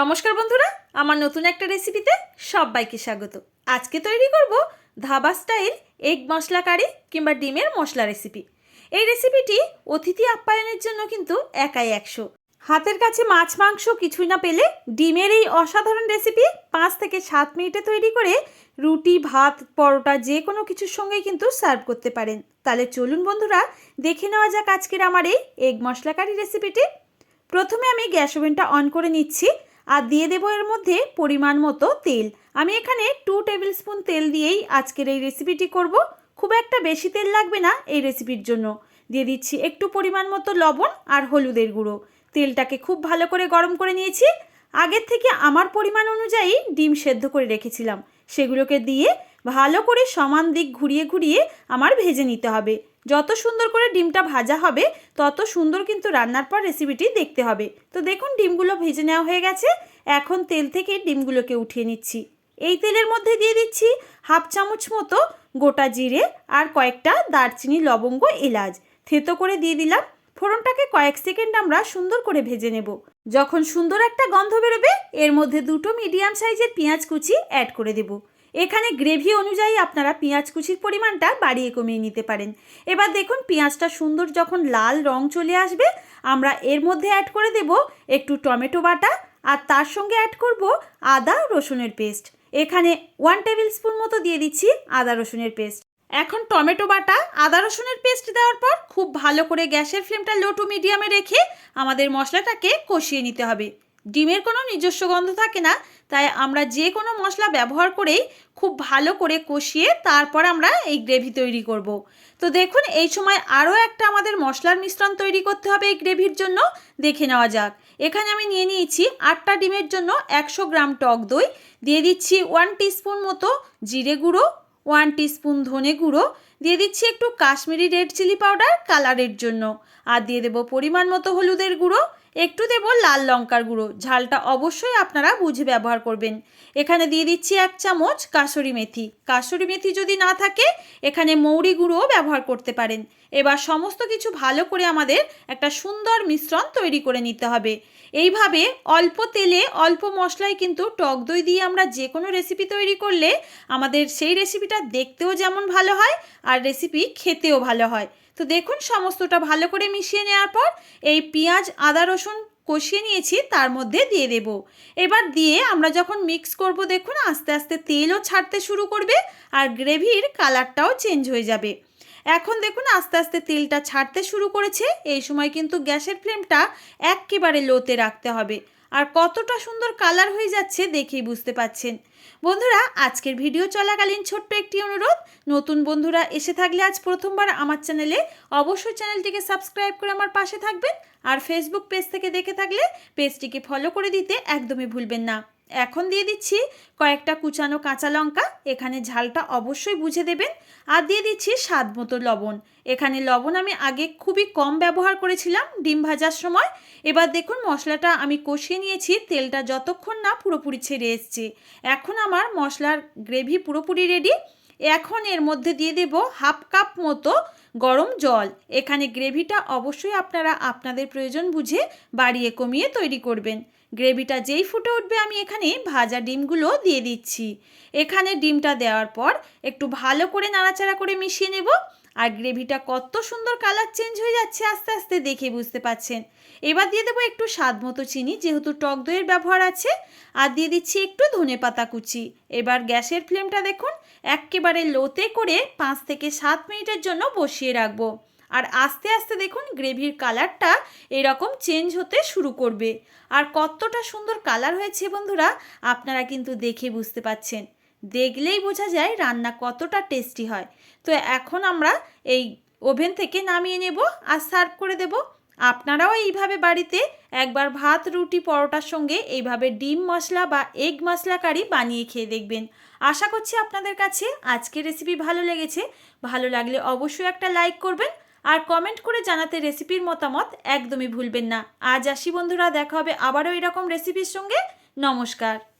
নমস্কার বন্ধুরা, আমার নতুন একটা রেসিপিতে সবাইকে স্বাগত। আজকে তৈরি করব dhaba style egg masala curry কিংবা ডিমের মশলা রেসিপি এই রেসিপিটি অতিথি আপ্যায়নের জন্য কিন্তু একাই একশো। হাতের কাছে মাছ, মাংস কিছুই না পেলে ডিমের এই অসাধারণ রেসিপি পাঁচ থেকে সাত মিনিটে তৈরি করে রুটি, ভাত, পরোটা যে কোনো কিছুর সঙ্গেই কিন্তু সার্ভ করতে পারেন। তাহলে চলুন বন্ধুরা, দেখে নেওয়া যাক আজকের আমার এই এগ মশলা কারি রেসিপিটি প্রথমে আমি গ্যাস ওভেনটা অন করে নিচ্ছি। আর দিয়ে দেবো এর মধ্যে পরিমাণ মতো তেল। আমি এখানে টু টেবিল স্পুন তেল দিয়েই আজকের এই রেসিপিটি করব। খুব একটা বেশি তেল লাগবে না এই রেসিপির জন্য। দিয়ে দিচ্ছি একটু পরিমাণ মতো লবণ আর হলুদের গুঁড়ো। তেলটাকে খুব ভালো করে গরম করে নিয়েছি। আগের থেকে আমার পরিমাণ অনুযায়ী ডিম সেদ্ধ করে রেখেছিলাম। সেগুলোকে দিয়ে ভালো করে সমান দিক ঘুরিয়ে ঘুরিয়ে আমার ভেজে নিতে হবে। যত সুন্দর করে ডিমটা ভাজা হবে, তত সুন্দর কিন্তু রান্নার পর রেসিপিটি দেখতে হবে। তো দেখুন, ডিমগুলো ভেজে নেওয়া হয়ে গেছে। এখন তেল থেকে ডিমগুলোকে উঠিয়ে নিচ্ছি। এই তেলের মধ্যে দিয়ে দিচ্ছি হাফ চামচ মতো গোটা জিরে আর কয়েকটা দারচিনি, লবঙ্গ, এলাচ। থেতো করে দিয়ে দিলাম। ফোড়নটাকে কয়েক সেকেন্ড আমরা সুন্দর করে ভেজে নেব। যখন সুন্দর একটা গন্ধ বেরোবে, এর মধ্যে দুটো মিডিয়াম সাইজের পেঁয়াজ কুচি অ্যাড করে দেব। এখানে গ্রেভি অনুযায়ী আপনারা পেঁয়াজ কুচির পরিমাণটা বাড়িয়ে কমিয়ে নিতে পারেন। এবার দেখুন পেঁয়াজটা সুন্দর যখন লাল রং চলে আসবে, আমরা এর মধ্যে অ্যাড করে দেব একটু টমেটো বাটা আর তার সঙ্গে অ্যাড করব আদা রসুনের পেস্ট এখানে ওয়ান টেবিল স্পুন মতো দিয়ে দিচ্ছি আদা রসুনের পেস্ট এখন টমেটো বাটা, আদা রসুনের পেস্ট দেওয়ার পর খুব ভালো করে গ্যাসের ফ্লেমটা লো টু মিডিয়ামে রেখে আমাদের মশলাটাকে কষিয়ে নিতে হবে। ডিমের কোনো নিজস্ব গন্ধ থাকে না, তাই আমরা যে কোনো মশলা ব্যবহার করেই খুব ভালো করে কষিয়ে তারপর আমরা এই গ্রেভি তৈরি করব। তো দেখুন, এই সময় আরও একটা আমাদের মশলার মিশ্রণ তৈরি করতে হবে এই গ্রেভির জন্য দেখে নেওয়া যাক এখানে আমি নিয়ে নিয়েছি আটটা ডিমের জন্য একশো গ্রাম টক দই, দিয়ে দিচ্ছি ওয়ান টিস্পুন মতো জিরে গুঁড়ো, ওয়ান টিস্পুন ধনে গুঁড়ো, দিয়ে দিচ্ছি একটু কাশ্মীরি রেড চিলি পাউডার কালারের জন্য, আর দিয়ে দেবো পরিমাণ মতো হলুদের গুঁড়ো একটু দেব লাল লঙ্কার গুঁড়ো। ঝালটা অবশ্যই আপনারা বুঝে ব্যবহার করবেন। এখানে দিয়ে দিচ্ছি এক চামচ কাসুরি মেথি। কাসুরি মেথি যদি না থাকে, এখানে মৌরি গুঁড়োও ব্যবহার করতে পারেন। এবার সমস্ত কিছু ভালো করে আমাদের একটা সুন্দর মিশ্রণ তৈরি করে নিতে হবে। এইভাবে অল্প তেলে, অল্প মশলায় কিন্তু টক দই দিয়ে আমরা যে কোনো রেসিপি তৈরি করলে আমাদের সেই রেসিপিটা দেখতেও যেমন ভালো হয়, আর রেসিপি খেতেও ভালো হয়। তো দেখুন সমস্তটা ভালো করে মিশিয়ে নেওয়ার পর এই পেঁয়াজ, আদা, রসুন কষিয়ে নিয়েছি, তার মধ্যে দিয়ে দেব। এবার দিয়ে আমরা যখন মিক্স করব, দেখুন আস্তে আস্তে তেলও ছাড়তে শুরু করবে আর গ্রেভির কালারটাও চেঞ্জ হয়ে যাবে। এখন দেখুন আস্তে আস্তে তেলটা ছাড়তে শুরু করেছে, এই সময় কিন্তু গ্যাসের ফ্লেমটা একেবারে লোতে রাখতে হবে। আর কতটা সুন্দর কালার হয়ে যাচ্ছে দেখেই বুঝতে পাচ্ছেন। বন্ধুরা, আজকের ভিডিও চলাকালীন ছোট্ট একটি অনুরোধ, নতুন বন্ধুরা এসে থাকলে আজ প্রথমবার আমার চ্যানেলে অবশ্যই চ্যানেলটিকে সাবস্ক্রাইব করে আমার পাশে থাকবেন আর ফেসবুক পেজ থেকে দেখে থাকলে পেজটিকে ফলো করে দিতে একদমই ভুলবেন না। এখন দিয়ে দিচ্ছি কয়েকটা কুচানো কাঁচা লঙ্কা, এখানে ঝালটা অবশ্যই বুঝে দেবেন, আর দিয়ে দিচ্ছি স্বাদ মতো লবণ। এখানে লবণ আমি আগে খুবই কম ব্যবহার করেছিলাম ডিম ভাজার সময়। এবার দেখুন মশলাটা আমি কষিয়ে নিয়েছি, তেলটা যতক্ষণ না পুরোপুরি ছেড়ে এসছে। এখন আমার মশলার গ্রেভি পুরোপুরি রেডি এখন এর মধ্যে দিয়ে দেব হাফ কাপ মতো গরম জল। এখানে গ্রেভিটা অবশ্যই আপনারা আপনাদের প্রয়োজন বুঝে বাড়িয়ে কমিয়ে তৈরি করবেন। গ্রেভিটা যেই ফুটে উঠবে আমি এখানে ভাজা ডিমগুলো দিয়ে দিচ্ছি। এখানে ডিমটা দেওয়ার পর একটু ভালো করে নাড়াচাড়া করে মিশিয়ে নেব। আর গ্রেভিটা কত সুন্দর কালার চেঞ্জ হয়ে যাচ্ছে আস্তে আস্তে দেখে বুঝতে পাচ্ছেন। এবার দিয়ে দেবো একটু স্বাদ মতো চিনি, যেহেতু টক দইয়ের ব্যবহার আছে। আর দিয়ে দিচ্ছি একটু ধনে পাতা কুচি। এবার গ্যাসের ফ্লেমটা দেখুন, একেবারে লোতে করে পাঁচ থেকে সাত মিনিটের জন্য বসিয়ে রাখব। আর আস্তে আস্তে দেখুন, গ্রেভির কালারটা এরকম চেঞ্জ হতে শুরু করবে। আর কতটা সুন্দর কালার হয়েছে বন্ধুরা, আপনারা কিন্তু দেখে বুঝতে পাচ্ছেন। দেখলেই বোঝা যায় রান্না কতটা টেস্টি হয়। তো এখন আমরা এই ওভেন থেকে নামিয়ে নেব আর সার্ভ করে দেব। আপনারাও এইভাবে বাড়িতে একবার ভাত, রুটি, পরোটার সঙ্গে এইভাবে ডিম মশলা বা এগ মশলা কারি বানিয়ে খেয়ে দেখবেন। আশা করছি আপনাদের কাছে আজকের রেসিপি ভালো লেগেছে। ভালো লাগলে অবশ্যই একটা লাইক করবেন আর কমেন্ট করে জানাতে রেসিপির মতামত একদমই ভুলবেন না। আজ আসি বন্ধুরা, দেখা হবে আবারও এরকম রেসিপির সঙ্গে। নমস্কার।